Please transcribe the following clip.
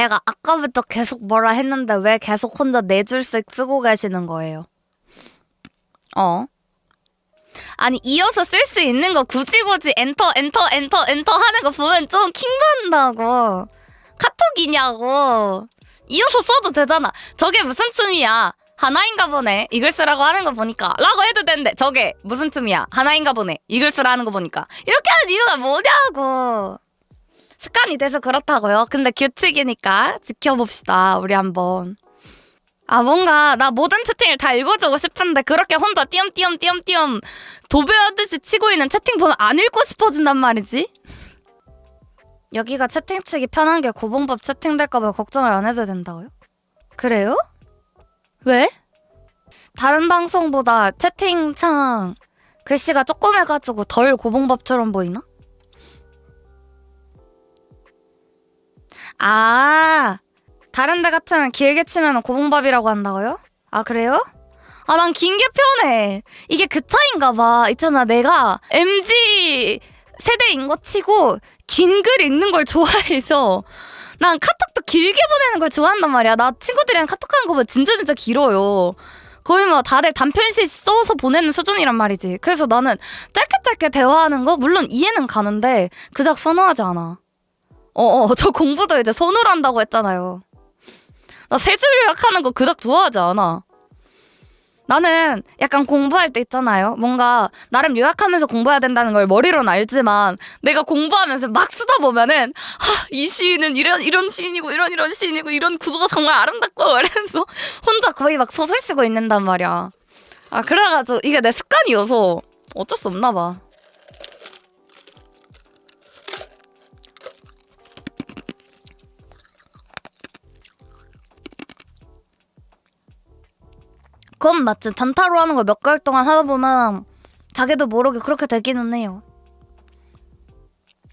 아까부터 계속 뭐라 했는데 왜 계속 혼자 네 줄씩 쓰고 계시는 거예요? 어? 아니 이어서 쓸 수 있는 거 굳이 굳이 엔터 엔터 엔터 엔터 하는 거 보면 좀 킹받는다고. 카톡이냐고. 이어서 써도 되잖아. 저게 무슨 춤이야? 하나인가 보네. 이글 쓰라고 하는 거 보니까. 라고 해도 되는데 저게 무슨 춤이야? 하나인가 보네. 이글 쓰라 하는 거 보니까. 이렇게 하는 이유가 뭐냐고 습관이 돼서 그렇다고요 근데 규칙이니까 지켜봅시다 우리 한번 아 뭔가 나 모든 채팅을 다 읽어주고 싶은데 그렇게 혼자 띄엄띄엄 띄엄띄엄 도배하듯이 치고 있는 채팅 보면 안 읽고 싶어진단 말이지 여기가 채팅 치기 편한 게 고봉밥 채팅 될까봐 걱정을 안 해도 된다고요? 그래요? 왜? 다른 방송보다 채팅창 글씨가 조그매가지고 덜 고봉밥처럼 보이나? 아 다른 데 같으면 길게 치면 고봉밥이라고 한다고요? 아 그래요? 아 난 긴 게 편해. 이게 그 차인가 봐. 있잖아 내가 MG 세대인 거 치고 긴 글 읽는 걸 좋아해서 난 카톡도 길게 보내는 걸 좋아한단 말이야. 나 친구들이랑 카톡하는 거 보면 진짜 진짜 길어요. 거의 뭐 다들 단편씩 써서 보내는 수준이란 말이지. 그래서 나는 짧게 짧게 대화하는 거 물론 이해는 가는데 그닥 선호하지 않아 어어 저 공부도 이제 손으로 한다고 했잖아요 나 세 줄 요약하는 거 그닥 좋아하지 않아. 나는 약간 공부할 때 있잖아요. 뭔가 나름 요약하면서 공부해야 된다는 걸 머리로는 알지만 내가 공부하면서 막 쓰다 보면은 하, 이 시인은 이런 이런 시인이고 이런 이런 시인이고 이런 구도가 정말 아름답고 이러면서 혼자 거의 막 소설 쓰고 있는단 말이야. 아 그래가지고 이게 내 습관이어서 어쩔 수 없나 봐. 그건 맞지. 단타로 하는 거몇 개월 동안 하다 보면 자기도 모르게 그렇게 되기는 해요.